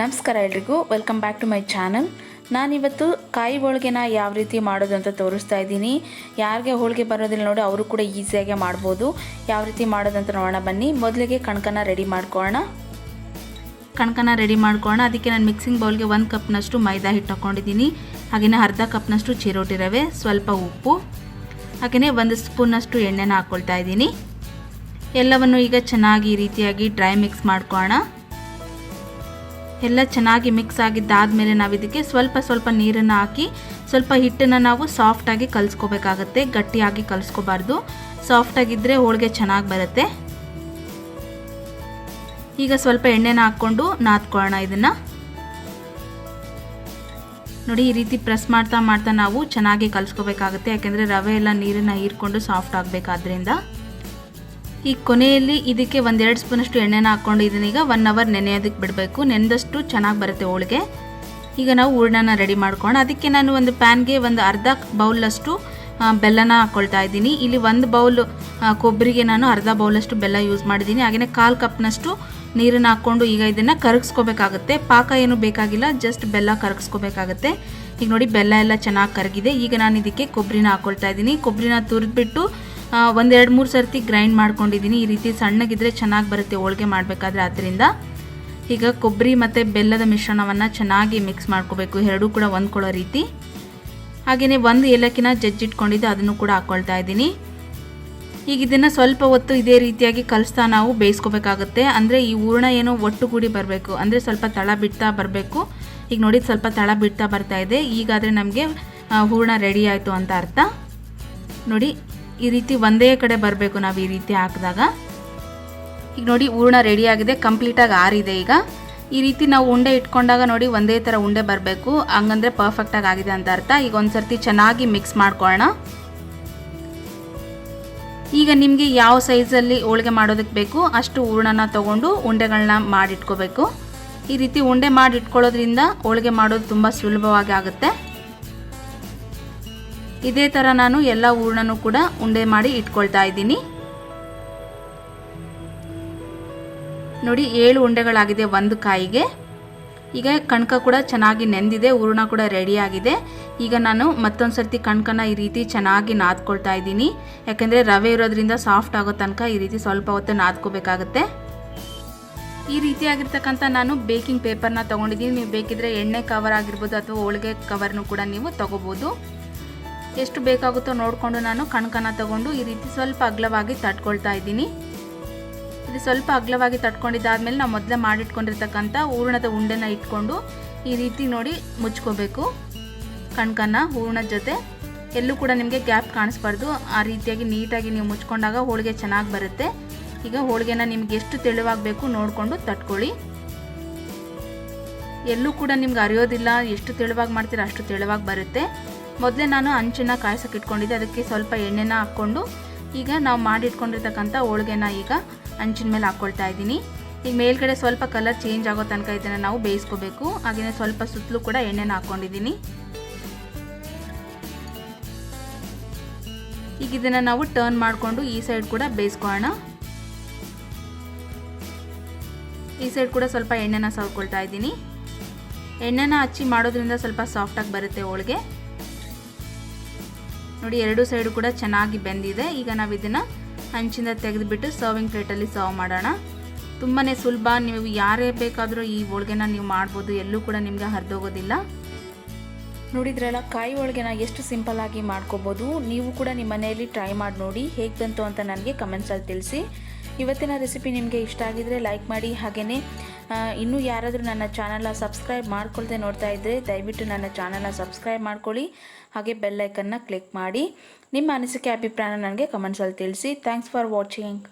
ನಮಸ್ಕಾರ ಎಲ್ರಿಗೂ. Welcome back to my channel ನಾನಿವತ್ತು ಕಾಯಿ ಹೋಳಿಗೆನ ಯಾವ ರೀತಿ ಮಾಡೋದು ಅಂತ ತೋರಿಸ್ತಾ ಇದ್ದೀನಿ. ಯಾರಿಗೆ ಹೋಳಿಗೆ ಬರೋದಿಲ್ಲ ನೋಡಿ, ಅವರು ಕೂಡ ಈಸಿಯಾಗಿ ಮಾಡ್ಬೋದು. ಯಾವ ರೀತಿ ಮಾಡೋದಂತ ನೋಡೋಣ, ಬನ್ನಿ. ಮೊದಲಿಗೆ ಕಣಕನ ರೆಡಿ ಮಾಡ್ಕೊಳ್ಳೋಣ. ಕಣಕನ ರೆಡಿ ಮಾಡ್ಕೊಳ್ಳೋಣ. ಅದಕ್ಕೆ ನಾನು ಮಿಕ್ಸಿಂಗ್ ಬೌಲ್ಗೆ ಒಂದು ಕಪ್ನಷ್ಟು ಮೈದಾ ಹಿಟ್ಟು ಹಾಕ್ಕೊಂಡಿದ್ದೀನಿ. ಹಾಗೆಯೇ ಅರ್ಧ ಕಪ್ನಷ್ಟು ಚಿರೋಟಿ ರವೆ, ಸ್ವಲ್ಪ ಉಪ್ಪು. ಹಾಗೆಯೇ ಒಂದು ಸ್ಪೂನಷ್ಟು ಎಣ್ಣೆನ ಹಾಕ್ಕೊಳ್ತಾ ಇದ್ದೀನಿ. ಎಲ್ಲವನ್ನು ಈಗ ಚೆನ್ನಾಗಿ ಈ ರೀತಿಯಾಗಿ ಡ್ರೈ ಮಿಕ್ಸ್ ಮಾಡ್ಕೊಳ್ಳೋಣ. ಎಲ್ಲ ಚೆನ್ನಾಗಿ ಮಿಕ್ಸ್ ಆಗಿದ್ದಾದಮೇಲೆ ನಾವು ಇದಕ್ಕೆ ಸ್ವಲ್ಪ ಸ್ವಲ್ಪ ನೀರನ್ನು ಹಾಕಿ, ಸ್ವಲ್ಪ ಹಿಟ್ಟನ್ನು ನಾವು ಸಾಫ್ಟಾಗಿ ಕಲಿಸ್ಕೋಬೇಕಾಗತ್ತೆ, ಗಟ್ಟಿಯಾಗಿ ಕಲಿಸ್ಕೋಬಾರ್ದು. ಸಾಫ್ಟಾಗಿದ್ದರೆ ಹೋಳಿಗೆ ಚೆನ್ನಾಗಿ ಬರುತ್ತೆ. ಈಗ ಸ್ವಲ್ಪ ಎಣ್ಣೆನ ಹಾಕ್ಕೊಂಡು ನಾದ್ಕೊಳ್ಳೋಣ ಇದನ್ನು. ನೋಡಿ, ಈ ರೀತಿ ಪ್ರೆಸ್ ಮಾಡ್ತಾ ಮಾಡ್ತಾ ನಾವು ಚೆನ್ನಾಗಿ ಕಲಿಸ್ಕೋಬೇಕಾಗುತ್ತೆ, ಯಾಕೆಂದರೆ ರವೆ ಎಲ್ಲ ನೀರನ್ನು ಹೀರ್ಕೊಂಡು ಸಾಫ್ಟ್ ಆಗಬೇಕಾದ್ರಿಂದ. ಈ ಕೊನೆಯಲ್ಲಿ ಇದಕ್ಕೆ ಒಂದೆರಡು ಸ್ಪೂನಷ್ಟು ಎಣ್ಣೆನ ಹಾಕ್ಕೊಂಡು ಇದನ್ನೀಗ ಒನ್ ಅವರ್ ನೆನೆಯೋದಕ್ಕೆ ಬಿಡಬೇಕು. ನೆನೆದಷ್ಟು ಚೆನ್ನಾಗಿ ಬರುತ್ತೆ ಹೋಳಿಗೆ. ಈಗ ನಾವು ಹೂರ್ಣನ ರೆಡಿ ಮಾಡ್ಕೊಂಡು ಅದಕ್ಕೆ ನಾನು ಒಂದು ಪ್ಯಾನ್ಗೆ ಒಂದು ಅರ್ಧ ಬೌಲಷ್ಟು ಬೆಲ್ಲನ ಹಾಕ್ಕೊಳ್ತಾ ಇದ್ದೀನಿ. ಇಲ್ಲಿ ಒಂದು ಬೌಲ್ ಕೊಬ್ಬರಿಗೆ ನಾನು ಅರ್ಧ ಬೌಲಷ್ಟು ಬೆಲ್ಲ ಯೂಸ್ ಮಾಡಿದ್ದೀನಿ. ಹಾಗೆಯೇ ಕಾಲು ಕಪ್ನಷ್ಟು ನೀರನ್ನು ಹಾಕ್ಕೊಂಡು ಈಗ ಇದನ್ನು ಕರಗಿಸ್ಕೋಬೇಕಾಗುತ್ತೆ. ಪಾಕ ಏನು ಬೇಕಾಗಿಲ್ಲ ಜಸ್ಟ್ ಬೆಲ್ಲ ಕರಗಿಸ್ಕೋಬೇಕಾಗುತ್ತೆ. ಈಗ ನೋಡಿ ಬೆಲ್ಲ ಎಲ್ಲ ಚೆನ್ನಾಗಿ ಕರಗಿದೆ. ಈಗ ನಾನು ಇದಕ್ಕೆ ಕೊಬ್ಬರಿನ ಹಾಕ್ಕೊಳ್ತಾ ಇದ್ದೀನಿ. ಕೊಬ್ಬರಿನ ತುರಿದ್ಬಿಟ್ಟು ಒಂದೆರಡು ಮೂರು ಸರ್ತಿ ಗ್ರೈಂಡ್ ಮಾಡ್ಕೊಂಡಿದ್ದೀನಿ. ಈ ರೀತಿ ಸಣ್ಣಗಿದ್ರೆ ಚೆನ್ನಾಗಿ ಬರುತ್ತೆ. ಹೋಳಿಗೆ ಮಾಡಬೇಕಾದ್ರೆ ಆದ್ದರಿಂದ ಈಗ ಕೊಬ್ಬರಿ ಮತ್ತು ಬೆಲ್ಲದ ಮಿಶ್ರಣವನ್ನು ಚೆನ್ನಾಗಿ ಮಿಕ್ಸ್ ಮಾಡ್ಕೋಬೇಕು. ಎರಡೂ ಕೂಡ ಹೊಂದ್ಕೊಳ್ಳೋ ರೀತಿ. ಹಾಗೆಯೇ ಒಂದು ಏಲಕ್ಕಿನ ಜಜ್ಜಿಟ್ಕೊಂಡಿದ್ದು ಅದನ್ನು ಕೂಡ ಹಾಕ್ಕೊಳ್ತಾ ಇದ್ದೀನಿ. ಈಗ ಇದನ್ನು ಸ್ವಲ್ಪ ಹೊತ್ತು ಇದೇ ರೀತಿಯಾಗಿ ಕಲಿಸ್ತಾ ನಾವು ಬೇಯಿಸ್ಕೋಬೇಕಾಗುತ್ತೆ. ಅಂದರೆ ಈ ಹೂರ್ಣ ಏನೋ ಒಟ್ಟುಗೂಡಿ ಬರಬೇಕು. ಅಂದರೆ ಸ್ವಲ್ಪ ತಳ ಬಿಡ್ತಾ ಬರಬೇಕು. ಈಗ ನೋಡಿ ಸ್ವಲ್ಪ ತಳ ಬಿಡ್ತಾ ಬರ್ತಾ ಇದೆ. ಈಗಾದರೆ ನಮಗೆ ಹೂರ್ಣ ರೆಡಿ ಆಯಿತು ಅಂತ ಅರ್ಥ. ನೋಡಿ ಈ ರೀತಿ ಒಂದೇ ಕಡೆ ಬರಬೇಕು ನಾವು ಈ ರೀತಿ ಹಾಕಿದಾಗ. ಈಗ ನೋಡಿ ಹೂರ್ಣ ರೆಡಿಯಾಗಿದೆ ಕಂಪ್ಲೀಟಾಗಿ ಆರಿದೆ ಈಗ. ಈ ರೀತಿ ನಾವು ಉಂಡೆ ಇಟ್ಕೊಂಡಾಗ ನೋಡಿ ಒಂದೇ ಥರ ಉಂಡೆ ಬರಬೇಕು. ಹಂಗಂದ್ರೆ ಪರ್ಫೆಕ್ಟಾಗಿ ಆಗಿದೆ ಅಂತ ಅರ್ಥ. ಈಗ ಒಂದು ಸರ್ತಿ ಚೆನ್ನಾಗಿ ಮಿಕ್ಸ್ ಮಾಡ್ಕೊಳ್ಳೋಣ. ಈಗ ನಿಮಗೆ ಯಾವ ಸೈಜಲ್ಲಿ ಹೋಳಿಗೆ ಮಾಡೋದಕ್ಕೆ ಬೇಕು, ಅಷ್ಟು ಹೂರ್ಣನ ತೊಗೊಂಡು ಉಂಡೆಗಳನ್ನ ಮಾಡಿಟ್ಕೋಬೇಕು. ಈ ರೀತಿ ಉಂಡೆ ಮಾಡಿ ಇಟ್ಕೊಳ್ಳೋದ್ರಿಂದ ಹೋಳಿಗೆ ಮಾಡೋದು ತುಂಬ ಸುಲಭವಾಗಿ ಆಗುತ್ತೆ. ಇದೇ ಥರ ನಾನು ಎಲ್ಲ ಹೂರ್ಣನೂ ಕೂಡ ಉಂಡೆ ಮಾಡಿ ಇಟ್ಕೊಳ್ತಾ ಇದ್ದೀನಿ. ನೋಡಿ, ಏಳು ಉಂಡೆಗಳಾಗಿದೆ ಒಂದು ಕಾಯಿಗೆ. ಈಗ ಕಣ್ಕ ಕೂಡ ಚೆನ್ನಾಗಿ ನೆಂದಿದೆ, ಹೂರ್ಣ ಕೂಡ ರೆಡಿಯಾಗಿದೆ ಈಗ ನಾನು ಮತ್ತೊಂದು ಸರ್ತಿ ಕಣ್ಕನ ಈ ರೀತಿ ಚೆನ್ನಾಗಿ ನಾದ್ಕೊಳ್ತಾ ಇದ್ದೀನಿ. ಯಾಕೆಂದರೆ ರವೆ ಇರೋದ್ರಿಂದ ಸಾಫ್ಟ್ ಆಗೋ ತನಕ ಈ ರೀತಿ ಸ್ವಲ್ಪ ಹೊತ್ತು ನಾದ್ಕೋಬೇಕಾಗುತ್ತೆ. ಈ ರೀತಿಯಾಗಿರ್ತಕ್ಕಂಥ ನಾನು ಬೇಕಿಂಗ್ ಪೇಪರ್ನ ತೊಗೊಂಡಿದ್ದೀನಿ. ನೀವು ಬೇಕಿದ್ರೆ ಎಣ್ಣೆ ಕವರ್ ಆಗಿರ್ಬೋದು ಅಥವಾ ಹೋಳಿಗೆ ಕವರ್ನು ಕೂಡ ನೀವು ತೊಗೋಬೋದು. ಎಷ್ಟು ಬೇಕಾಗುತ್ತೋ ನೋಡಿಕೊಂಡು ನಾನು ಕಣಕನ ತಗೊಂಡು ಈ ರೀತಿ ಸ್ವಲ್ಪ ಅಗ್ಲವಾಗಿ ತಟ್ಕೊಳ್ತಾ ಇದ್ದೀನಿ. ಇದು ಸ್ವಲ್ಪ ಅಗ್ಲವಾಗಿ ತಟ್ಕೊಂಡಿದ್ದಾದ್ಮೇಲೆ ನಾವು ಮೊದಲೇ ಮಾಡಿಟ್ಕೊಂಡಿರ್ತಕ್ಕಂಥ ಹೂರ್ಣದ ಉಂಡೆನ ಇಟ್ಕೊಂಡು ಈ ರೀತಿ ನೋಡಿ ಮುಚ್ಕೋಬೇಕು ಕಣ್ಕನ್ನ ಹೂರ್ಣದ ಜೊತೆ. ಎಲ್ಲೂ ಕೂಡ ನಿಮಗೆ ಗ್ಯಾಪ್ ಕಾಣಿಸ್ಬಾರ್ದು. ಆ ರೀತಿಯಾಗಿ ನೀಟಾಗಿ ನೀವು ಮುಚ್ಕೊಂಡಾಗ ಹೋಳಿಗೆ ಚೆನ್ನಾಗಿ ಬರುತ್ತೆ. ಈಗ ಹೋಳಿಗೆನ ನಿಮ್ಗೆ ಎಷ್ಟು ತೆಳುವಾಗಬೇಕು ನೋಡಿಕೊಂಡು ತಟ್ಕೊಳ್ಳಿ. ಎಲ್ಲೂ ಕೂಡ ನಿಮ್ಗೆ ಅರಿಯೋದಿಲ್ಲ, ಎಷ್ಟು ತೆಳುವಾಗಿ ಮಾಡ್ತೀರಾ ಅಷ್ಟು ತೆಳುವಾಗಿ ಬರುತ್ತೆ. ಮೊದಲೇ ನಾನು ಅಂಚನ್ನ ಕಾಯ್ಸಕ್ಕೆ ಇಟ್ಕೊಂಡಿದ್ದೆ ಅದಕ್ಕೆ ಸ್ವಲ್ಪ ಎಣ್ಣೆನ ಹಾಕ್ಕೊಂಡು ಈಗ ನಾವು ಮಾಡಿಟ್ಕೊಂಡಿರ್ತಕ್ಕಂಥ ಹೋಳಿಗೆನ ಈಗ ಅಂಚಿನ ಮೇಲೆ ಹಾಕ್ಕೊಳ್ತಾ ಇದ್ದೀನಿ. ಈಗ ಮೇಲ್ಗಡೆ ಸ್ವಲ್ಪ ಕಲರ್ ಚೇಂಜ್ ಆಗೋ ತನಕ ಇದನ್ನು ನಾವು ಬೇಯಿಸ್ಕೋಬೇಕು. ಹಾಗೆಯೇ ಸ್ವಲ್ಪ ಸುತ್ತಲೂ ಕೂಡ ಎಣ್ಣೆನ ಹಾಕ್ಕೊಂಡಿದ್ದೀನಿ ಈಗ ಇದನ್ನು ನಾವು ಟರ್ನ್ ಮಾಡಿಕೊಂಡು ಈ ಸೈಡ್ ಕೂಡ ಬೇಯಿಸ್ಕೊಳ್ಳೋಣ. ಈ ಸೈಡ್ ಕೂಡ ಸ್ವಲ್ಪ ಎಣ್ಣೆನ ಸವ್ಕೊಳ್ತಾ ಇದ್ದೀನಿ. ಎಣ್ಣೆನ ಹಚ್ಚಿ ಮಾಡೋದ್ರಿಂದ ಸ್ವಲ್ಪ ಸಾಫ್ಟಾಗಿ ಬರುತ್ತೆ ಹೋಳಿಗೆ. ನೋಡಿ, ಎರಡು ಸೈಡು ಕೂಡ ಚೆನ್ನಾಗಿ ಬೆಂದಿದೆ. ಈಗ ನಾವು ಇದನ್ನು ಹಂಚಿಂದ ತೆಗೆದುಬಿಟ್ಟು ಸರ್ವಿಂಗ್ ಪ್ಲೇಟಲ್ಲಿ ಸರ್ವ್ ಮಾಡೋಣ. ತುಂಬಾ ಸುಲಭ. ನೀವು ಯಾರೇ ಬೇಕಾದರೂ ಈ ಹೋಳ್ಗೆನ ನೀವು ಮಾಡ್ಬೋದು. ಎಲ್ಲೂ ಕೂಡ ನಿಮಗೆ ಹರಿದೋಗೋದಿಲ್ಲ ನೋಡಿದ್ರಲ್ಲ ಕಾಯಿ ಹೋಳಿಗೆನ ಎಷ್ಟು ಸಿಂಪಲ್ ಆಗಿ ಮಾಡ್ಕೋಬೋದು. ನೀವು ಕೂಡ ನಿಮ್ಮ ಮನೆಯಲ್ಲಿ ಟ್ರೈ ಮಾಡಿ ನೋಡಿ. ಹೇಗೆ ಬಂತು ಅಂತ ನನಗೆ ಕಮೆಂಟ್ಸಲ್ಲಿ ತಿಳಿಸಿ. ಇವತ್ತಿನ ರೆಸಿಪಿ ನಿಮಗೆ ಇಷ್ಟ ಆಗಿದರೆ ಲೈಕ್ ಮಾಡಿ ಹಾಗೆಯೇ ಇನ್ನೂ ಯಾರಾದರೂ ನನ್ನ ಚಾನಲ್ನ ಸಬ್ಸ್ಕ್ರೈಬ್ ಮಾಡ್ಕೊಳ್ದೆ ನೋಡ್ತಾ ಇದ್ದರೆ ದಯವಿಟ್ಟು ನನ್ನ ಚಾನಲ್ನ ಸಬ್ಸ್ಕ್ರೈಬ್ ಮಾಡ್ಕೊಳ್ಳಿ. ಹಾಗೆ ಬೆಲ್ಲೈಕನ್ನ ಕ್ಲಿಕ್ ಮಾಡಿ. ನಿಮ್ಮ ಅನಿಸಿಕೆ, ಅಭಿಪ್ರಾಯನ ನನಗೆ ಕಮೆಂಟ್ಸಲ್ಲಿ ತಿಳಿಸಿ. Thanks for watching.